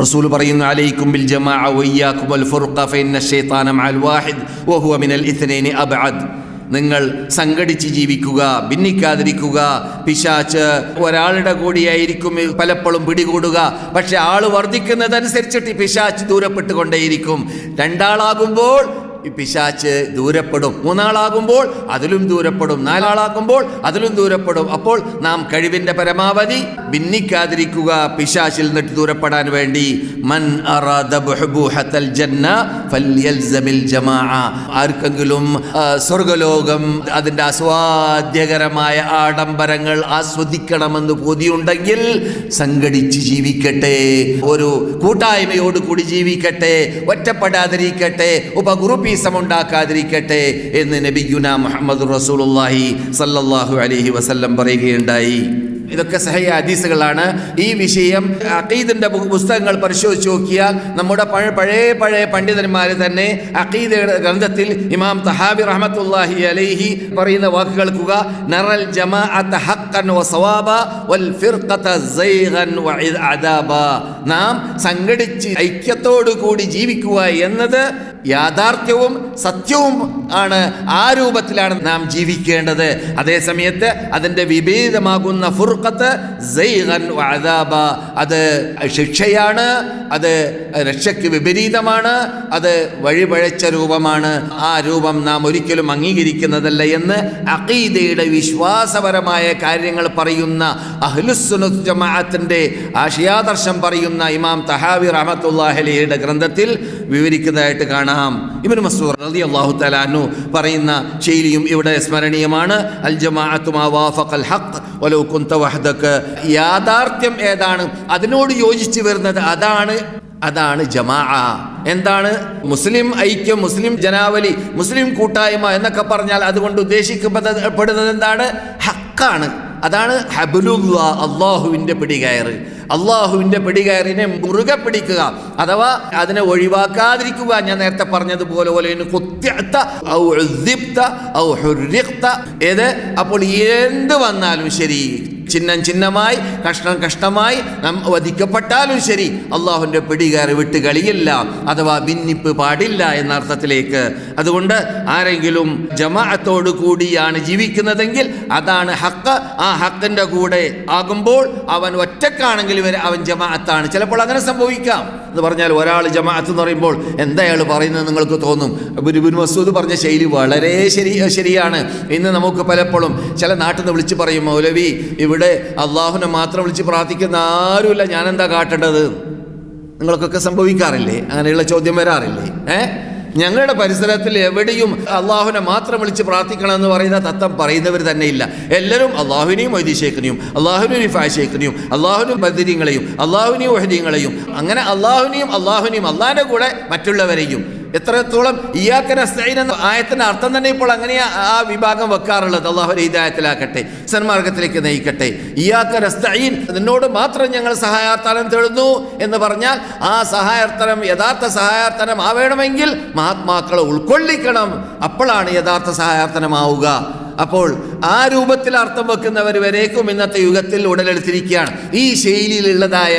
റസൂൽ പറയുന്നു അലൈക്കും ബിൽ ജമാഅ വയ്യാക്കും വൽ ഫുർഖ ഫഇന്ന ശൈത്താന മഅൽ വാഹിദ് വഹുവ മിനൽ ഇത്നൈനി അബ്അദ്. നിങ്ങൾ സംഘടിച്ച് ജീവിക്കുക ഭിന്നിക്കാതിരിക്കുക പിശാച്ച് ഒരാളുടെ കൂടിയായിരിക്കും പലപ്പോഴും പിടികൂടുക പക്ഷെ ആൾ വർദ്ധിക്കുന്നതനുസരിച്ചിട്ട് പിശാച്ച് ദൂരപ്പെട്ടുകൊണ്ടേയിരിക്കും. രണ്ടാളാകുമ്പോൾ പിശാച്ച് ദൂരപ്പെടും. മൂന്നാളാകുമ്പോൾ അതിലും ദൂരപ്പെടും. നാലാളാകുമ്പോൾ അതിലും ദൂരപ്പെടും. അപ്പോൾ നാം കഴിവിന്റെ പരമാവധി ഭിന്നിക്കാതിരിക്കുക പിശാച്ചിൽ നിന്നിട്ട് ദൂരപ്പെടാൻ വേണ്ടി. മൻ ജന്ന ആർക്കെങ്കിലും സ്വർഗലോകം അതിന്റെ ആസ്വാദ്യകരമായ ആഡംബരങ്ങൾ ആസ്വദിക്കണമെന്ന് പൊതിയുണ്ടെങ്കിൽ സംഘടിച്ച് ജീവിക്കട്ടെ. ഒരു കൂട്ടായ്മയോട് കൂടി ജീവിക്കട്ടെ. ഒറ്റപ്പെടാതിരിക്കട്ടെ. ഉപഗ്രൂപ്പീസം ഉണ്ടാക്കാതിരിക്കട്ടെ എന്ന് നബിയുന മുഹമ്മദ് റസൂലുള്ളാഹി സല്ലല്ലാഹു അലൈഹി വസല്ലം പറയുകയുണ്ടായി. ഇതൊക്കെ സഹയ ഹദീസുകളാണ്. ഈ വിഷയം അഖീദിന്റെ ബു- പുസ്തകങ്ങൾ പരിശോധിച്ച് നോക്കിയാൽ നമ്മുടെ പഴയ പഴയ പണ്ഡിതന്മാർ തന്നെ അഖീദ ഗ്രന്ഥത്തിൽ ഇമാം തഹാബി റഹമത്തുല്ലാഹി അലൈഹി പറയുന്ന വാക്ക് കേൾക്കുക. നറൽ നാം സംഘടിച്ച് ഐക്യത്തോടു കൂടി ജീവിക്കുക എന്നത് യാഥാർത്ഥ്യവും സത്യവും ആണ്. ആ രൂപത്തിലാണ് നാം ജീവിക്കേണ്ടത്. അതേസമയത്ത് അതിന്റെ വിപരീതമാകുന്ന ഫുർഖത്ത് അത് ശിക്ഷയാണ് അത് രക്ഷയ്ക്ക് വിപരീതമാണ് അത് വഴിപഴച്ച രൂപമാണ്. ആ രൂപം നാം ഒരിക്കലും അംഗീകരിക്കുന്നതല്ല എന്ന് അഖീദയുടെ വിശ്വാസപരമായ കാര്യങ്ങൾ പറയുന്ന അഹ്ലുസുനത്ത് ജമാഅത്തിന്റെ ആശയാദർശം പറയുന്ന ഇമാം തഹാവി റഹമത്തുല്ലാഹലിയുടെ ഗ്രന്ഥത്തിൽ വിവരിക്കുന്നതായിട്ട് കാണാം. ഇബ്നു മസൂർ റളിയല്ലാഹു അള്ളാഹു തലാനു പറയുന്ന ശൈലിയും ഇവിടെ സ്മരണീയമാണ്. അൽ ജമാഅത്തു മാ വാഫഖൽ ഹഖ് വലൗ കുൻത വഹദക യാഥാർത്ഥ്യം ഏതാണ്? അതിനോട് യോജിച്ച് വരുന്നത് അതാണ്. അതാണ് ജമാ എന്താണ്? മുസ്ലിം ഐക്യം മുസ്ലിം ജനാവലി മുസ്ലിം കൂട്ടായ്മ എന്നൊക്കെ പറഞ്ഞാൽ അതുകൊണ്ട് ഉദ്ദേശിക്കപ്പെടുന്നത് എന്താണ്? ഹക്കാണ്. അതാണ് ഹബുലുള്ള അള്ളാഹുവിന്റെ പിടികയറ്. അള്ളാഹുവിന്റെ പിടികയറിനെ മുറുകെ പിടിക്കുക. അഥവാ അതിനെ ഒഴിവാക്കാതിരിക്കുക. ഞാൻ നേരത്തെ പറഞ്ഞതുപോലെ പോലെ ഉദ്ദിബ്ത ഏത്? അപ്പോൾ എന്ത് വന്നാലും ശരി. ചിഹ്നം ചിഹ്നമായി കഷ്ണം കഷ്ണമായി നാം വധിക്കപ്പെട്ടാലും ശരി അള്ളാഹുവിന്റെ പിടികയറി വിട്ട് കളിയില്ല അഥവാ ഭിന്നിപ്പ് പാടില്ല എന്ന അർത്ഥത്തിലേക്ക്. അതുകൊണ്ട് ആരെങ്കിലും ജമാഅത്തോട് കൂടിയാണ് ജീവിക്കുന്നതെങ്കിൽ അതാണ് ഹക്ക്. ആ ഹക്കിന്റെ കൂടെ ആകുമ്പോൾ അവൻ ഒറ്റക്കാണെങ്കിൽ അവൻ ജമാഅത്താണ്. ചിലപ്പോൾ അങ്ങനെ സംഭവിക്കാം. എന്ന് പറഞ്ഞാൽ ഒരാൾ ജമാഅത്ത് എന്ന് പറയുമ്പോൾ എന്താ അയാൾ പറയുന്നത് നിങ്ങൾക്ക് തോന്നും? ബുരുബുൻ മസൂദ് പറഞ്ഞ ശൈലി വളരെ ശരി ശരിയാണ്. ഇന്ന് നമുക്ക് പലപ്പോഴും ചില നാട്ടിൽ നിന്ന് വിളിച്ച് പറയും മൗലവി ഇവിടെ അള്ളാഹുനെ മാത്രം വിളിച്ച് പ്രാർത്ഥിക്കുന്ന ആരുമില്ല ഞാനെന്താ കാട്ടേണ്ടത്? നിങ്ങൾക്കൊക്കെ സംഭവിക്കാറില്ലേ? അങ്ങനെയുള്ള ചോദ്യം വരാറില്ലേ? ഏ? ഞങ്ങളുടെ പരിസരത്തിൽ എവിടെയും അള്ളാഹുവിനെ മാത്രം വിളിച്ച് പ്രാർത്ഥിക്കണം എന്ന് പറയുന്ന തത്വം പറയുന്നവർ തന്നെ ഇല്ല. എല്ലാവരും അള്ളാഹുവിനെയും വൈദ്യശേഖനെയും അള്ളാഹുവിനെയും ഫാശേഖനെയും അള്ളാഹുവിനും ബദിര്യങ്ങളെയും അള്ളാഹുവിനെയും വഹദീങ്ങളെയും അങ്ങനെ അള്ളാഹുവിനെയും അള്ളാഹുവിനെയും അള്ളാഹിന്റെ കൂടെ മറ്റുള്ളവരെയും എത്രത്തോളം ഇയാക്കന സൈൻ എന്ന ആയത്തിന്റെ അർത്ഥം തന്നെ ഇപ്പോൾ അങ്ങനെ ആ വിഭാഗം വെക്കാറുള്ളത്. അള്ളാഹു ഹിദായത്തിലാക്കട്ടെ സന്മാർഗത്തിലേക്ക് നയിക്കട്ടെ. ഇയാക്കന സൈൻ നിന്നോട് മാത്രം ഞങ്ങൾ സഹായാർത്ഥനം തേടുന്നു എന്ന് പറഞ്ഞാൽ ആ സഹായാർത്ഥനം യഥാർത്ഥ സഹായാർത്ഥനം ആവേണമെങ്കിൽ മഹാത്മാക്കളെ ഉൾക്കൊള്ളിക്കണം. അപ്പോഴാണ് യഥാർത്ഥ സഹായാർത്ഥനമാവുക അപ്പോൾ ആ രൂപത്തിൽ അർത്ഥം വെക്കുന്നവർ വരേക്കും ഇന്നത്തെ യുഗത്തിൽ ഉടലെടുത്തിരിക്കുകയാണ്. ഈ ശൈലിയിലുള്ളതായ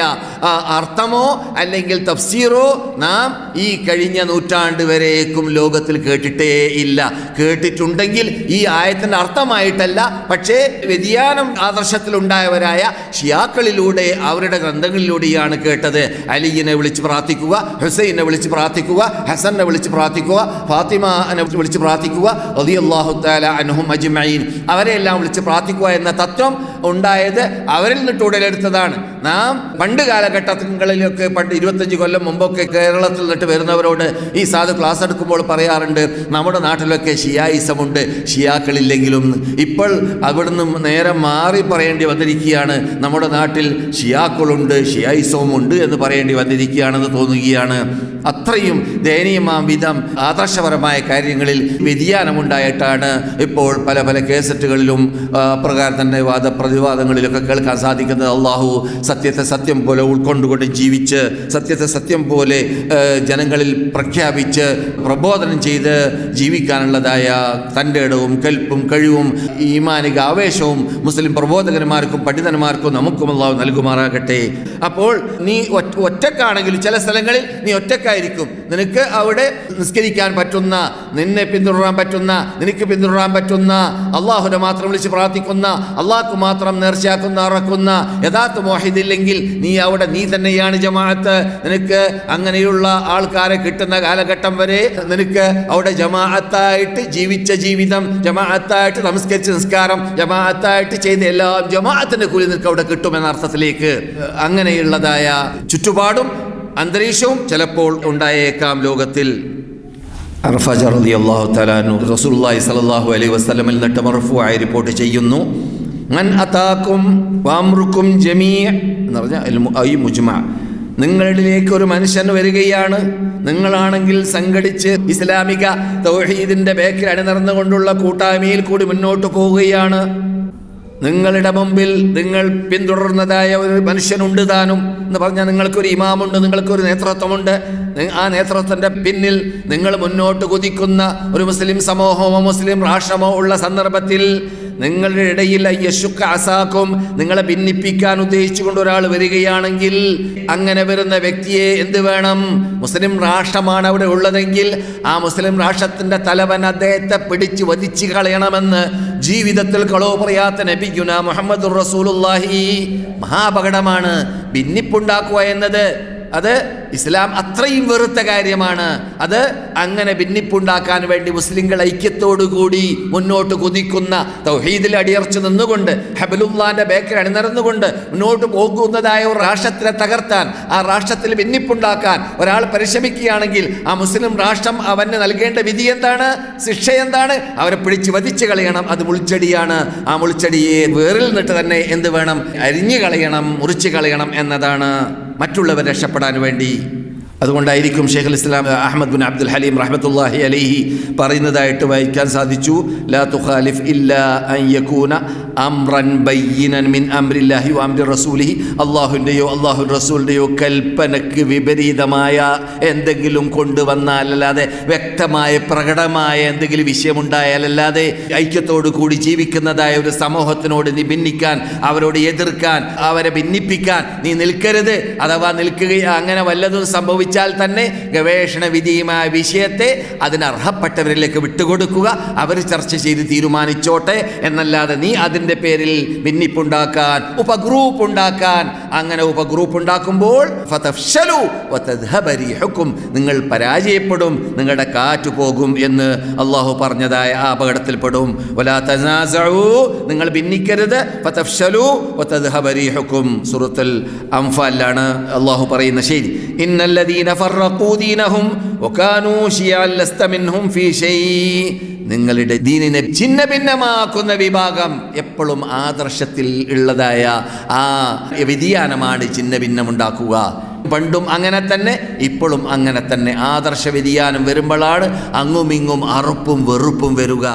അർത്ഥമോ അല്ലെങ്കിൽ തഫ്സീറോ നാം ഈ കഴിഞ്ഞ നൂറ്റാണ്ട് വരേക്കും ലോകത്തിൽ കേട്ടിട്ടേ ഇല്ല. കേട്ടിട്ടുണ്ടെങ്കിൽ ഈ ആയത്തിന്റെ അർത്ഥമായിട്ടല്ല പക്ഷേ വ്യതിയാനം ആദർശത്തിലുണ്ടായവരായ ഷിയാക്കളിലൂടെ അവരുടെ ഗ്രന്ഥങ്ങളിലൂടെയാണ് കേട്ടത്. അലിയിനെ വിളിച്ച് പ്രാർത്ഥിക്കുക ഹുസൈനെ വിളിച്ച് പ്രാർത്ഥിക്കുക ഹസനെ വിളിച്ച് പ്രാർത്ഥിക്കുക ഫാത്തിമനെ വിളിച്ച് പ്രാർത്ഥിക്കുക റളിയല്ലാഹു തആല അൻഹും അജ്മഈൻ അവരെയെല്ലാം വിളിച്ച് പ്രാർത്ഥിക്കുക എന്ന തത്വം ഉണ്ടായത് അവരിൽ നിന്നിട്ട് ഉടലെടുത്തതാണ് നാം പണ്ട് കാലഘട്ടങ്ങളിലൊക്കെ പണ്ട് ഇരുപത്തഞ്ച് കൊല്ലം മുമ്പൊക്കെ കേരളത്തിൽ നിന്നിട്ട് വരുന്നവരോട് ഈ സാധു ക്ലാസ് എടുക്കുമ്പോൾ പറയാറുണ്ട് നമ്മുടെ നാട്ടിലൊക്കെ ഷിയായിസമുണ്ട് ഷിയാക്കളില്ലെങ്കിലും. ഇപ്പോൾ അവിടുന്ന് നേരെ മാറി പറയേണ്ടി വന്നിരിക്കുകയാണ് നമ്മുടെ നാട്ടിൽ ഷിയാക്കളുണ്ട് ഷിയായിസവും ഉണ്ട് എന്ന് പറയേണ്ടി വന്നിരിക്കുകയാണെന്ന് തോന്നുകയാണ്. അത്രയും ദയനീയമാം വിധം ആദർശപരമായ കാര്യങ്ങളിൽ വ്യതിയാനമുണ്ടായിട്ടാണ് ഇപ്പോൾ പല പല കേസറ്റുകളിലും പ്രകാരം തന്നെ വാദപ്രതി പ്രതിവാദങ്ങളിലൊക്കെ കേൾക്കാൻ സാധിക്കുന്നത് അള്ളാഹു സത്യത്തെ സത്യം പോലെ ഉൾക്കൊണ്ടുകൊണ്ട് ജീവിച്ച് സത്യത്തെ സത്യം പോലെ ജനങ്ങളിൽ പ്രഖ്യാപിച്ച് പ്രബോധനം ചെയ്ത് ജീവിക്കാനുള്ളതായ തന്റെ ഇടവും കൽപ്പും കഴിവും ഈമാനിക ആവേശവും മുസ്ലിം പ്രബോധകന്മാർക്കും പണ്ഡിതന്മാർക്കും നമുക്കും അള്ളാഹു നൽകുമാറാകട്ടെ. അപ്പോൾ നീ ഒറ്റക്കാണെങ്കിൽ ചില സ്ഥലങ്ങളിൽ നീ ഒറ്റക്കായിരിക്കും. നിനക്ക് അവിടെ നിസ്കരിക്കാൻ പറ്റുന്ന നിന്നെ പിന്തുടരാൻ പറ്റുന്ന നിനക്ക് പിന്തുടരാൻ പറ്റുന്ന അള്ളാഹുനെ മാത്രം വിളിച്ച് പ്രാർത്ഥിക്കുന്ന അള്ളാഹ്ക്ക് മാത്രം നേർച്ചയാക്കുന്ന അറക്കുന്ന യഥാർത്ഥ മോഹിതില്ലെങ്കിൽ നീ അവിടെ നീ തന്നെയാണ് ജമാഅത്ത്. നിനക്ക് അങ്ങനെയുള്ള ആൾക്കാരെ കിട്ടുന്ന കാലഘട്ടം വരെ നിനക്ക് അവിടെ ജമാഅത്തായിട്ട് ജീവിച്ച ജീവിതം ജമാഅത്തായിട്ട് നമസ്കരിച്ച നിസ്കാരം ജമാഅത്തായിട്ട് ചെയ്ത എല്ലാം ജമാഅത്തിന്റെ കൂലി നിനക്ക് അവിടെ കിട്ടുമെന്ന അർത്ഥത്തിലേക്ക്. അങ്ങനെയുള്ളതായ ചുറ്റുപാടും അന്തരീക്ഷവും ചിലപ്പോൾ ഉണ്ടായേക്കാം ലോകത്തിൽ. അർഫജ റളിയല്ലാഹു തആലാനു റസൂലുള്ളാഹി സ്വല്ലല്ലാഹു അലൈഹി വസല്ലമിൽ നിന്നിട്ട് മർഫൂആയി റിപ്പോർട്ട് ചെയ്യുന്നു. മൻ അതാക്കും വാമൃക്കും ജമീ എന്ന് പറഞ്ഞാൽ ഈ മുജ്മ. നിങ്ങളിലേക്ക് ഒരു മനുഷ്യൻ വരികയാണ്. നിങ്ങളാണെങ്കിൽ സംഘടിച്ച് ഇസ്ലാമിക തൗഹീദിന്റെ ബേക്കിൽ അണിനിറന്നുകൊണ്ടുള്ള കൂട്ടായ്മയിൽ കൂടി മുന്നോട്ട് പോവുകയാണ്. നിങ്ങളുടെ മുമ്പിൽ നിങ്ങൾ പിന്തുടർന്നതായ ഒരു മനുഷ്യനുണ്ട് താനും എന്ന് പറഞ്ഞാൽ നിങ്ങൾക്കൊരു ഇമാമുണ്ട് നിങ്ങൾക്കൊരു നേതൃത്വമുണ്ട്. ആ നേതൃത്വത്തിന്റെ പിന്നിൽ നിങ്ങൾ മുന്നോട്ട് കുതിക്കുന്ന ഒരു മുസ്ലിം സമൂഹമോ മുസ്ലിം രാഷ്ട്രമോ ഉള്ള സന്ദർഭത്തിൽ നിങ്ങളുടെ ഇടയിൽ യശുക്ക അസാക്കും. നിങ്ങളെ ഭിന്നിപ്പിക്കാൻ ഉദ്ദേശിച്ചുകൊണ്ട് ഒരാൾ വരികയാണെങ്കിൽ അങ്ങനെ വരുന്ന വ്യക്തിയെ എന്ത് വേണം? മുസ്ലിം രാഷ്ട്രമാണ് അവിടെ ഉള്ളതെങ്കിൽ ആ മുസ്ലിം രാഷ്ട്രത്തിന്റെ തലവൻ അദ്ദേഹത്തെ പിടിച്ച് വധിച്ചു കളയണമെന്ന് ജീവിതത്തിൽ കളോ പറയാത്ത നബിഗുന മുഹമ്മദ് റസൂലുല്ലാഹി മഹാപകടമാണ്. ഭിന്നിപ്പുണ്ടാക്കുക എന്നത് അത് ഇസ്ലാം അത്രയും വെറുത്ത കാര്യമാണ്. അത് അങ്ങനെ ഭിന്നിപ്പുണ്ടാക്കാൻ വേണ്ടി മുസ്ലിങ്ങൾ ഐക്യത്തോടുകൂടി മുന്നോട്ട് കുതിക്കുന്ന തൗഹീദിൽ അടിയർച്ച് നിന്നുകൊണ്ട് ഹബലുല്ലാന്റെ ബേക്കറി അണിനിറന്നുകൊണ്ട് മുന്നോട്ട് പോകുന്നതായ ഒരു രാഷ്ട്രത്തിനെ തകർത്താൻ ആ രാഷ്ട്രത്തിൽ ഭിന്നിപ്പുണ്ടാക്കാൻ ഒരാൾ പരിശ്രമിക്കുകയാണെങ്കിൽ ആ മുസ്ലിം രാഷ്ട്രം അവന് നൽകേണ്ട വിധി എന്താണ്? ശിക്ഷ എന്താണ്? അവരെ പിടിച്ച് വധിച്ചു കളയണം. അത് മുൾച്ചെടിയാണ്. ആ മുൾച്ചെടിയെ വേറിൽ നിന്നിട്ട് തന്നെ എന്ത് വേണം? അരിഞ്ഞു കളയണം മുറിച്ചു കളയണം എന്നതാണ്. മറ്റുള്ളവർ രക്ഷപ്പെടാൻ വേണ്ടി അതുകൊണ്ടായിരിക്കും ഷെയ്ഖുൽ ഇസ്ലാം അഹമ്മദ് ബിൻ അബ്ദുൽ ഹലീം റഹ്മത്തുല്ലാഹി അലൈഹി പറയുന്നതായിട്ട് വായിക്കാൻ സാധിച്ചു. ലാ തുഖാലിഫ് ഇല്ലാ അൻ യകൂന അംറൻ ബയ്യിനൻ മിൻ അംരില്ലാഹി അംരി റസൂലിഹി. അള്ളാഹുന്റെയോ അള്ളാഹു റസൂലിന്റെയോ കൽപ്പനക്ക് വിപരീതമായ എന്തെങ്കിലും കൊണ്ടുവന്നാൽ അല്ലാതെ വ്യക്തമായ പ്രകടമായ എന്തെങ്കിലും വിഷയമുണ്ടായാലല്ലാതെ ഐക്യത്തോടു കൂടി ജീവിക്കുന്നതായ ഒരു സമൂഹത്തിനോട് നീ ഭിന്നിക്കാൻ അവരോട് എതിർക്കാൻ അവരെ ഭിന്നിപ്പിക്കാൻ നീ നിൽക്കരുത്. അഥവാ നിൽക്കുക അങ്ങനെ വല്ലതും സംഭവിച്ചാൽ തന്നെ ഗവേഷണ വിധിയുമായ വിഷയത്തെ അതിനർഹപ്പെട്ടവരിലേക്ക് വിട്ടുകൊടുക്കുക. അവർ ചർച്ച ചെയ്ത് തീരുമാനിച്ചോട്ടെ എന്നല്ലാതെ നീ അതിന്റെ പേരിൽ ഭിന്നിപ്പുണ്ടാക്കാൻ ഉപഗ്രൂപ്പ് ഉണ്ടാക്കാൻ അങ്ങനെ ഉപഗ്രൂപ്പ് ഉണ്ടാക്കുമ്പോൾ. നിങ്ങൾ പരാജയപ്പെടും നിങ്ങളുടെ കാറ്റ് പോകും എന്ന് അള്ളാഹു പറഞ്ഞതായ ആ അപകടത്തിൽപ്പെടും നിങ്ങൾ ഭിന്നിക്കരുത്. അംഫാലാണ് സൂറത്തുൽ അംഫാലിലാണ് അള്ളാഹു പറയുന്ന ശരി. നിങ്ങളുടെ ദീനിനെ ഛിന്ന ഭിന്നമാക്കുന്ന വിഭാഗം എപ്പോഴും ആദർശത്തിൽ ഉള്ളതായ ആ വ്യതിയാനമാണ് ഛിന്ന ഭിന്നമുണ്ടാക്കുക പണ്ടും അങ്ങനെ തന്നെ ഇപ്പോഴും അങ്ങനെ തന്നെ. ആദർശ വ്യതിയാനം വരുമ്പോഴാണ് അങ്ങുമിങ്ങും അറുപ്പും വെറുപ്പും വരിക.